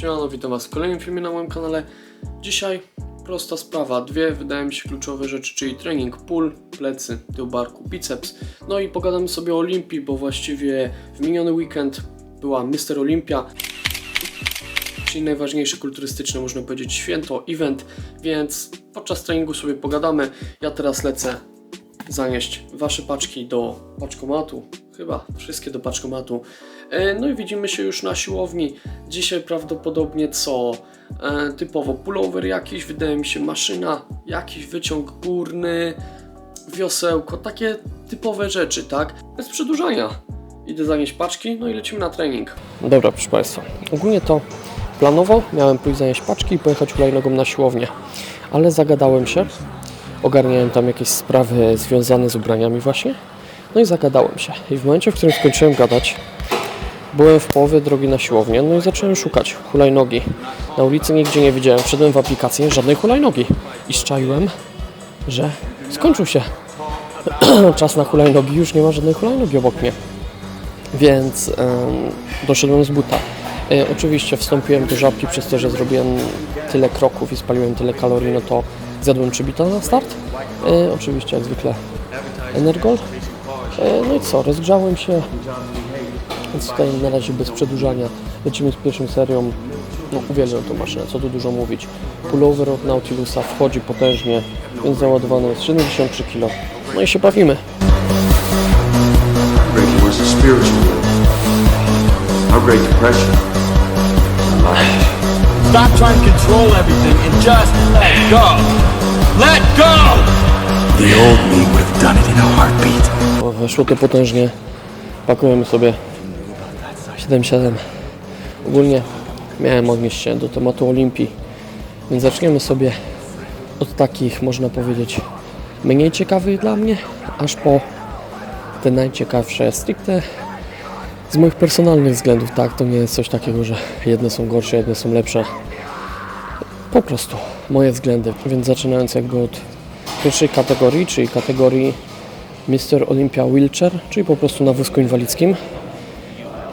Siemano, witam Was w kolejnym filmie na moim kanale. Dzisiaj prosta sprawa, dwie wydaje mi się kluczowe rzeczy, czyli trening pull, plecy, tył barku, biceps. No i pogadamy sobie o Olimpii, bo właściwie w miniony weekend była Mister Olimpia, czyli najważniejsze kulturystyczne, można powiedzieć, święto, event, więc podczas treningu sobie pogadamy. Ja teraz lecę zanieść Wasze paczki do paczkomatu, chyba wszystkie do paczkomatu. E, No i widzimy się już na siłowni. Dzisiaj prawdopodobnie co? E, typowo pullover jakiś, wydaje mi się maszyna, jakiś wyciąg górny, wiosełko, takie typowe rzeczy, tak? Bez przedłużania. Idę zanieść paczki, no i lecimy na trening. Dobra, proszę Państwa. Ogólnie to planowo miałem pójść zanieść paczki i pojechać hulajnogą na siłownię, ale zagadałem się. Ogarniałem tam jakieś sprawy związane z ubraniami właśnie. No i zagadałem się. I w momencie, w którym skończyłem gadać, byłem w połowie drogi na siłownię, no i zacząłem szukać hulajnogi. Na ulicy nigdzie nie widziałem, wszedłem w aplikację, żadnej hulajnogi. I szczaiłem, że skończył się czas na hulajnogi, już nie ma żadnej hulajnogi obok mnie. Więc em, doszedłem z buta. E, oczywiście wstąpiłem do żabki przez to, że zrobiłem tyle kroków i spaliłem tyle kalorii, no to zjadłem przybita na start. E, oczywiście jak zwykle Energol. E, no i co, rozgrzałem się, więc tutaj na razie bez przedłużania lecimy z pierwszą serią. No uwielbiam tą maszynę, co tu dużo mówić. Pullover od Nautilusa wchodzi potężnie, więc załadowany jest 73 kg. No i się bawimy. Stop trying to control everything and just let go. Let go! The old me would have done it in a heartbeat. Potężnie. Pakujemy sobie 7-7. Ogólnie miałem odnieść się do tematu Olimpii, więc zaczniemy sobie od takich, można powiedzieć, mniej ciekawych dla mnie, aż po te najciekawsze stricte z moich personalnych względów, tak, to nie jest coś takiego, że jedne są gorsze, jedne są lepsze. Po prostu moje względy, więc zaczynając jakby od pierwszej kategorii, czyli kategorii Mr. Olympia Wheelchair, czyli po prostu na wózku inwalidzkim.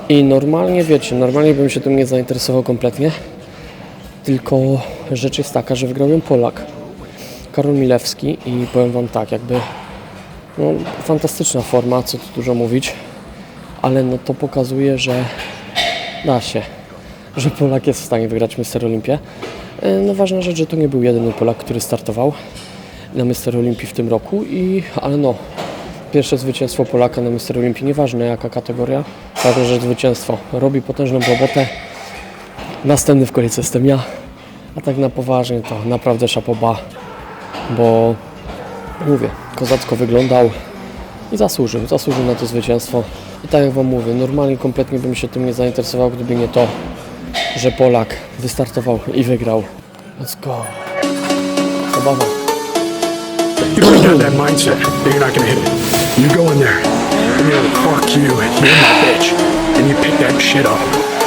I normalnie, wiecie, normalnie bym się tym nie zainteresował kompletnie. Tylko rzecz jest taka, że wygrał ją Polak. Karol Milewski i powiem Wam tak, jakby no, fantastyczna forma, co tu dużo mówić, ale no to pokazuje, że da się, że Polak jest w stanie wygrać Mr. Olimpię. E, No ważna rzecz, że to nie był jedyny Polak, który startował na Mr. Olimpii w tym roku i, ale no, pierwsze zwycięstwo Polaka na Mr. Olimpii, nieważne jaka kategoria, ważne, że zwycięstwo robi potężną robotę. Następny w kolejce jestem ja, a tak na poważnie to naprawdę szapoba, bo mówię, kozacko wyglądał i zasłużył, zasłużył na to zwycięstwo. I tak jak Wam mówię, normalnie kompletnie bym się tym nie zainteresował, gdyby nie to, że Polak wystartował i wygrał. Let's go. Zabawa. You got that mindset that you're not gonna hit it. You go in there, and you're like, fuck you, and you're my bitch. And you pick that shit up.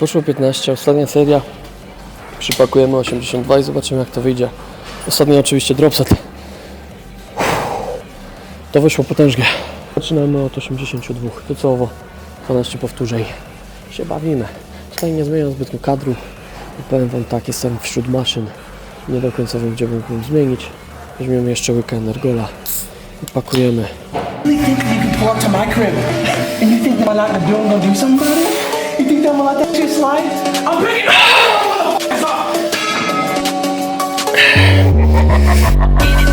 Poszło 15, ostatnia seria. Przypakujemy 82 i zobaczymy jak to wyjdzie. Ostatni oczywiście dropset. To wyszło potężnie. Zaczynamy od 82. Tycowo 12 powtórzeń. Się bawimy. Tutaj nie zmieniam zbytnio kadru. I powiem Wam tak, jestem wśród maszyn. Nie do końca wiem gdzie mógłbym zmienić. Weźmiemy jeszcze łykę energola. I pakujemy. to you think that I'm picking up.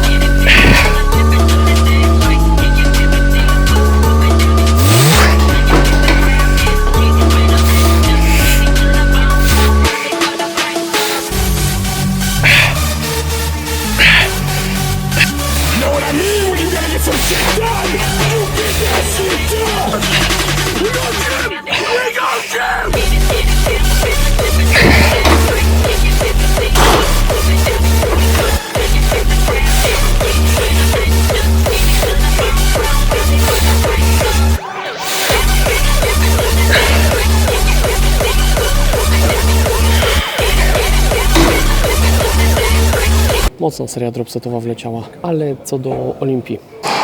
mocna seria dropsetowa wleciała. Ale co do Olimpii,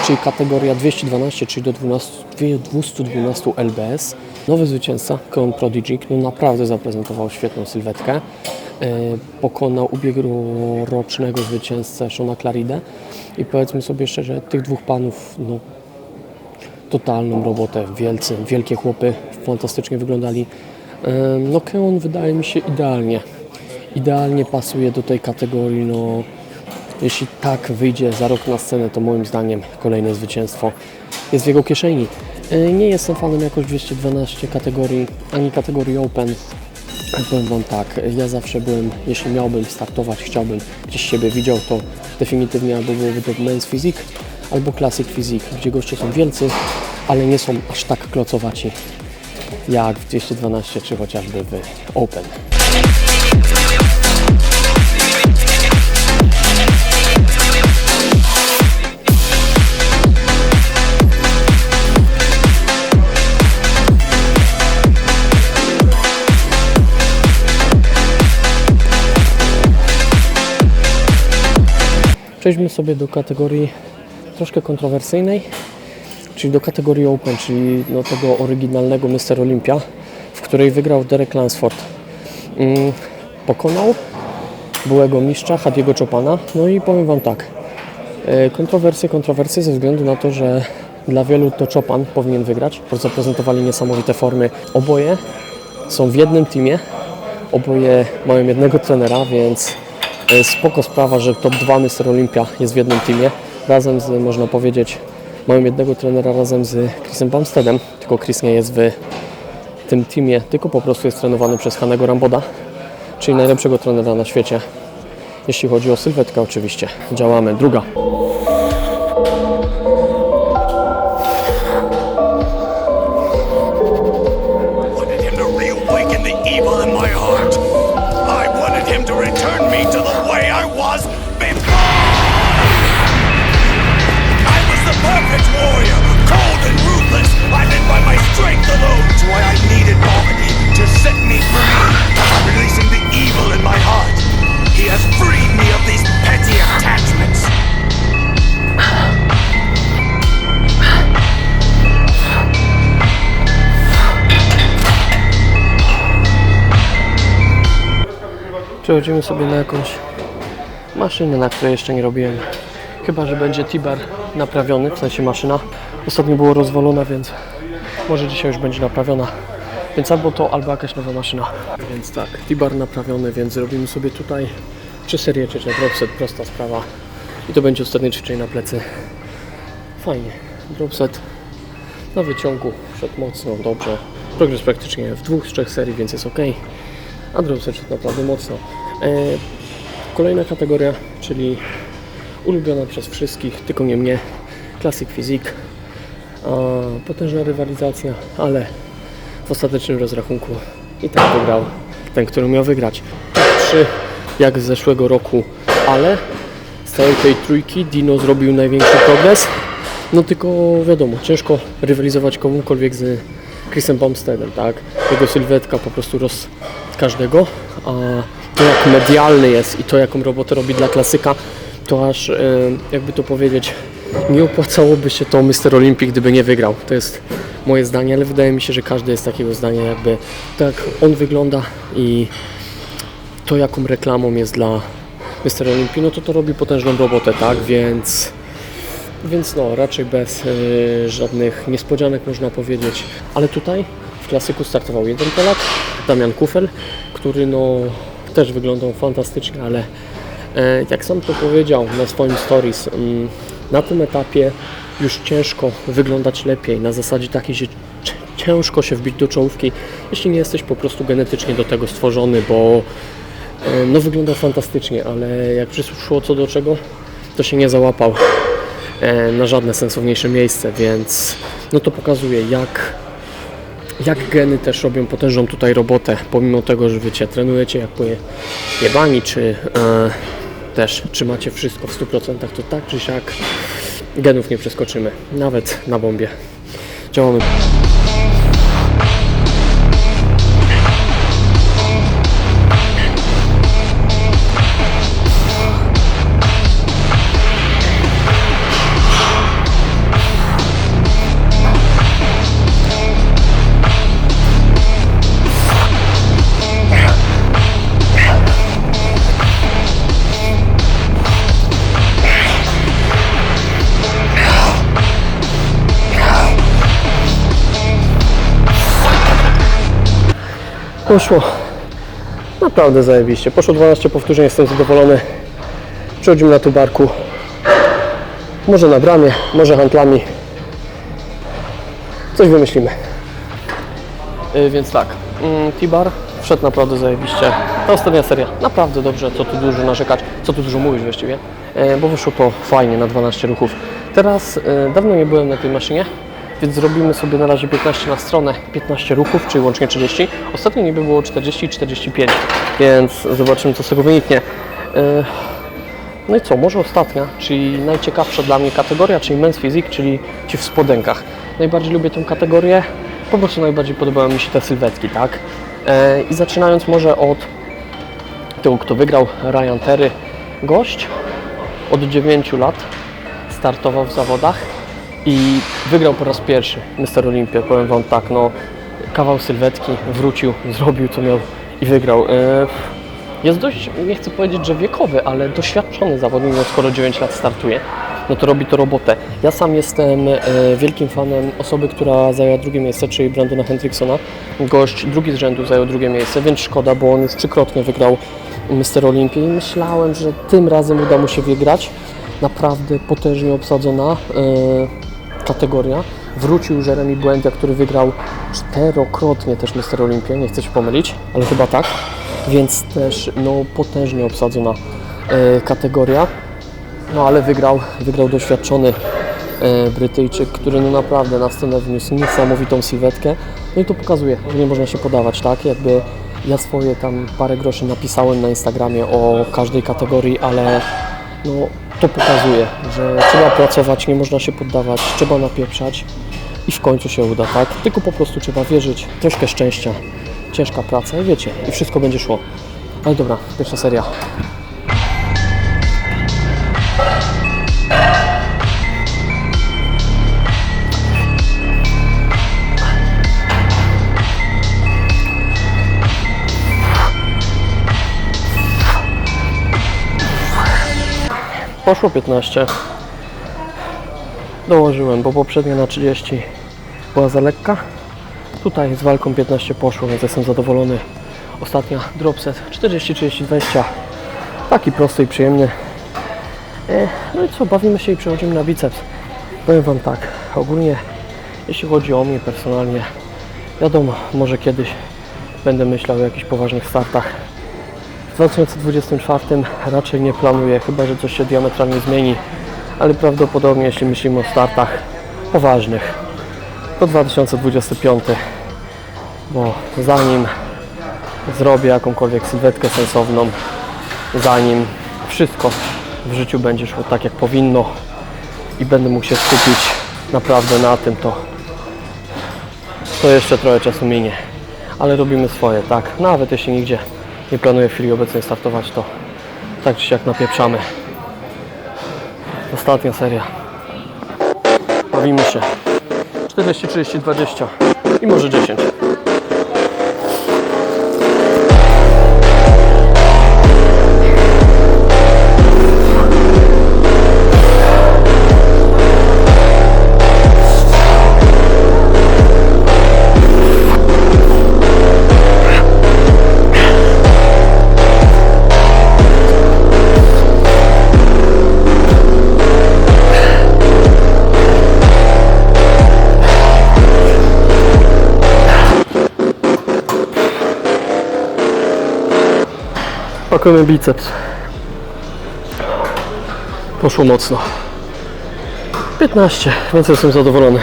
czyli kategoria 212, czyli do 12, 212 LBS, nowy zwycięzca, Keon Prodigy, no naprawdę zaprezentował świetną sylwetkę. E, Pokonał ubiegłorocznego zwycięzcę Shona Claridę i powiedzmy sobie szczerze, tych dwóch panów no, totalną robotę, wielcy, wielkie chłopy, fantastycznie wyglądali. Em, No Keon wydaje mi się idealnie, idealnie pasuje do tej kategorii, no jeśli tak wyjdzie za rok na scenę, to moim zdaniem kolejne zwycięstwo jest w jego kieszeni. E, Nie jestem fanem jakoś 212 kategorii, ani kategorii Open. Powiem Wam tak, ja zawsze byłem, jeśli miałbym startować, chciałbym gdzieś siebie widział, to definitywnie albo byłoby to Men's Physique, albo Classic Physique, gdzie goście są wielcy, ale nie są aż tak klocowaci jak w 212 czy chociażby w Open. Przejdźmy sobie do kategorii troszkę kontrowersyjnej, czyli do kategorii Open, czyli do tego oryginalnego Mr. Olympia, w której wygrał Derek Lansford. Mm, pokonał byłego mistrza Hadiego Chopana. No i powiem Wam tak, e, kontrowersje, kontrowersje ze względu na to, że dla wielu to Chopin powinien wygrać, bo zaprezentowali niesamowite formy. Oboje są w jednym teamie, oboje mają jednego trenera, więc spoko sprawa, że top 2 Mr. Olympia jest w jednym teamie. Razem z, można powiedzieć, mają jednego trenera razem z Chrisem Bumsteadem, tylko Chris nie jest w tym teamie, tylko po prostu jest trenowany przez Hanego Ramboda, czyli najlepszego trenera na świecie. Jeśli chodzi o sylwetkę oczywiście. Działamy. Druga. wanted him to return me to I was before. I was the perfect warrior, cold and ruthless. I lived by my strength alone. That's why I needed poverty to set me free, releasing the evil in my heart. He has freed me of these petty attachments. Przechodzimy sobie na jakąś maszynę, na której jeszcze nie robiłem. Chyba, że będzie Tibar naprawiony, w sensie maszyna. Ostatnio było rozwalona, więc może dzisiaj już będzie naprawiona. Więc albo to, albo jakaś nowa maszyna. Więc tak, Tibar naprawiony, więc zrobimy sobie tutaj trzy serie ćwiczeń, dropset, prosta sprawa. I to będzie ostatnie ćwiczenie na plecy. Fajnie. Dropset na wyciągu, szedł mocno, dobrze. Progres praktycznie w dwóch z trzech serii, więc jest ok. A dropset szedł naprawdę mocno. E, kolejna kategoria, czyli ulubiona przez wszystkich, tylko nie mnie, Classic Physique. Potężna rywalizacja, ale w ostatecznym rozrachunku i tak wygrał ten, który miał wygrać. Trzy jak z zeszłego roku, ale z całej tej trójki Dino zrobił największy progres. No tylko wiadomo, ciężko rywalizować komukolwiek z Chrisem Bumsteadem, tak? Jego sylwetka po prostu roz każdego, a to jak medialny jest i to jaką robotę robi dla klasyka, to aż e, jakby to powiedzieć, nie opłacałoby się to Mr. Olympic, gdyby nie wygrał. To jest moje zdanie, ale wydaje mi się, że każdy jest takiego zdania, jakby tak on wygląda i to jaką reklamą jest dla Mr. Olympii, no to to robi potężną robotę, tak? Więc więc no, raczej bez y, żadnych niespodzianek można powiedzieć. Ale tutaj w klasyku startował jeden Polak, Damian Kufel, który no też wyglądał fantastycznie, ale e, jak sam to powiedział na swoim stories, mm, na tym etapie już ciężko wyglądać lepiej, na zasadzie takiej, że ciężko się wbić do czołówki, jeśli nie jesteś po prostu genetycznie do tego stworzony, bo e, no wyglądał fantastycznie, ale jak przyszło co do czego, to się nie załapał e, na żadne sensowniejsze miejsce, więc no to pokazuje jak, jak geny też robią potężną tutaj robotę, pomimo tego, że wiecie, trenujecie jak poje jebani, czy e, też trzymacie wszystko w 100%, to tak czy siak genów nie przeskoczymy, nawet na bombie. Działamy. Poszło naprawdę zajebiście. Poszło 12 powtórzeń, jestem zadowolony. Przechodzimy na tubarku. Może na bramie, może handlami. Coś wymyślimy. Yy, więc tak, mm, T-Bar wszedł naprawdę zajebiście. Ta ostatnia seria, naprawdę dobrze, co tu dużo narzekać, co tu dużo mówić właściwie, yy, bo wyszło to fajnie na 12 ruchów. Teraz yy, dawno nie byłem na tej maszynie, więc zrobimy sobie na razie 15 na stronę, 15 ruchów, czyli łącznie 30. Ostatnio niby było 40 i 45, więc zobaczymy co z tego wyniknie. Yy, no i co, może ostatnia, czyli najciekawsza dla mnie kategoria, czyli Men's Physique, czyli ci w spodenkach. Najbardziej lubię tę kategorię, po prostu najbardziej podobały mi się te sylwetki, tak? E, I zaczynając może od tego, kto wygrał, Ryan Terry, gość od 9 lat startował w zawodach i wygrał po raz pierwszy Mr. Olympia. Powiem Wam tak, no kawał sylwetki, wrócił, zrobił co miał i wygrał. E, jest dość, nie chcę powiedzieć, że wiekowy, ale doświadczony zawodnik, no skoro 9 lat startuje, no to robi to robotę. Ja sam jestem e, wielkim fanem osoby, która zajęła drugie miejsce, czyli Brandona Hendricksona. Gość drugi z rzędu zajął drugie miejsce, więc szkoda, bo on już trzykrotnie wygrał Mr. Olimpię i myślałem, że tym razem uda mu się wygrać. Naprawdę potężnie obsadzona e, kategoria. Wrócił Jeremy Błędia, który wygrał czterokrotnie też Mr. Olimpię, nie chcę się pomylić, ale chyba tak. Więc też no, potężnie obsadzona e, kategoria. No ale wygrał, wygrał doświadczony e, Brytyjczyk, który no naprawdę na scenę wniósł niesamowitą sylwetkę. No i to pokazuje, że nie można się podawać, tak? Jakby ja swoje tam parę groszy napisałem na Instagramie o każdej kategorii, ale no to pokazuje, że trzeba pracować, nie można się poddawać, trzeba napieprzać i w końcu się uda, tak? Tylko po prostu trzeba wierzyć, troszkę szczęścia, ciężka praca i wiecie, i wszystko będzie szło. Ale dobra, pierwsza seria. Poszło 15. Dołożyłem, bo poprzednia na 30 była za lekka. Tutaj z walką 15 poszło, więc jestem zadowolony. Ostatnia dropset 40, 30, 20. Taki prosty i przyjemny. E, No i co, bawimy się i przechodzimy na biceps. Powiem Wam tak, ogólnie jeśli chodzi o mnie personalnie, wiadomo, może kiedyś będę myślał o jakichś poważnych startach. W 2024 raczej nie planuję, chyba że coś się diametralnie zmieni, ale prawdopodobnie jeśli myślimy o startach poważnych, to 2025, bo zanim zrobię jakąkolwiek sylwetkę sensowną, zanim wszystko w życiu będzie szło tak jak powinno i będę mógł się skupić naprawdę na tym, to, to jeszcze trochę czasu minie. Ale robimy swoje, tak? Nawet jeśli nigdzie nie planuję w chwili obecnej startować, to tak czy siak napieprzamy. Ostatnia seria. Bawimy się. 40, 30, 20 i może 10. Pakujemy biceps. Poszło mocno. 15, więc jestem zadowolony.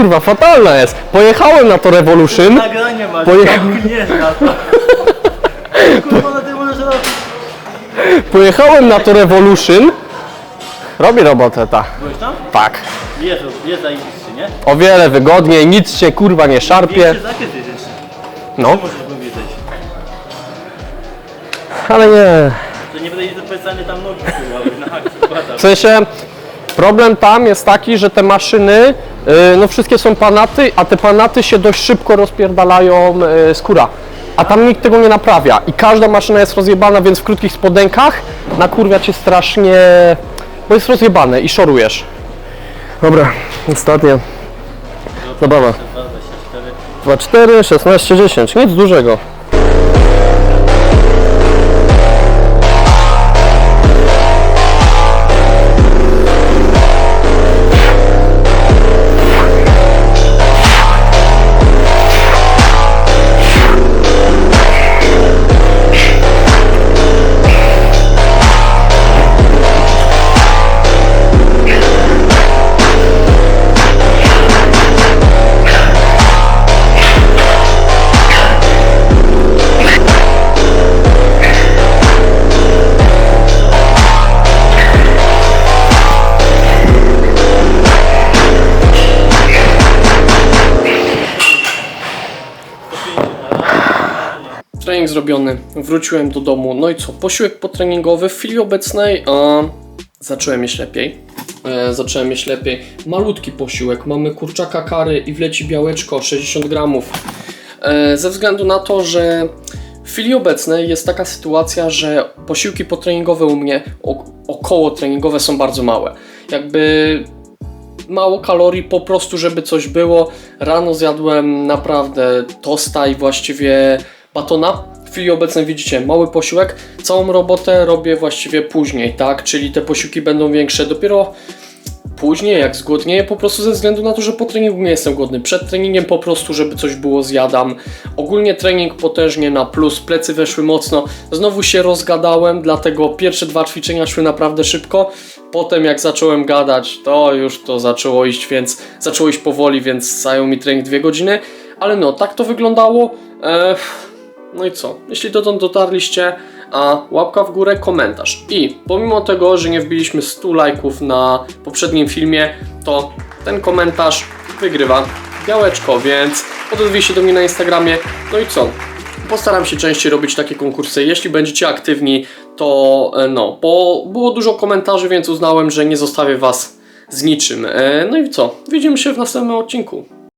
Kurwa, fatalna jest. Pojechałem na to Revolution. Nagranie masz, Pojechał- Pojechał... nie zna to. Kurwa, na możesz robić. Pojechałem na to Revolution. Robi robotę ta. Byłeś tam? Tak. Jest, jest zajebiście, nie? O wiele wygodniej, nic się kurwa nie szarpie. Większy zakres jest jeszcze. No, Możesz ale nie. To nie tam nogi kurwa, na. W sensie problem tam jest taki, że te maszyny, yy, no wszystkie są panaty, a te panaty się dość szybko rozpierdalają skóra. A tam nikt tego nie naprawia i każda maszyna jest rozjebana, więc w krótkich spodenkach nakurwia cię strasznie, bo jest rozjebane i szorujesz. Dobra, ostatnie. Zabawa. 2, 4, 16, 10. Nic dużego. Trening zrobiony, wróciłem do domu. No i co? Posiłek potreningowy w chwili obecnej a, zacząłem jeść lepiej. E, zacząłem jeść lepiej. Malutki posiłek. Mamy kurczaka kary i wleci białeczko 60 gramów. E, ze względu na to, że w chwili obecnej jest taka sytuacja, że posiłki potreningowe u mnie, około treningowe są bardzo małe. Jakby mało kalorii po prostu, żeby coś było. Rano zjadłem naprawdę tosta i właściwie batona. W chwili obecnej widzicie mały posiłek. Całą robotę robię właściwie później, tak? Czyli te posiłki będą większe dopiero później, jak zgłodnieję, po prostu ze względu na to, że po treningu nie jestem głodny. Przed treningiem po prostu, żeby coś było, zjadam. Ogólnie trening potężnie na plus, plecy weszły mocno. Znowu się rozgadałem, dlatego pierwsze dwa ćwiczenia szły naprawdę szybko. Potem jak zacząłem gadać, to już to zaczęło iść, więc zaczęło iść powoli, więc zajął mi trening dwie godziny. Ale no, tak to wyglądało. No i co? Jeśli dotąd dotarliście, a łapka w górę, komentarz. I pomimo tego, że nie wbiliśmy 100 lajków na poprzednim filmie, to ten komentarz wygrywa białeczko, więc odezwij się do mnie na Instagramie. No i co? Postaram się częściej robić takie konkursy. Jeśli będziecie aktywni, to e, no, bo było dużo komentarzy, więc uznałem, że nie zostawię Was z niczym. E, No i co? Widzimy się w następnym odcinku.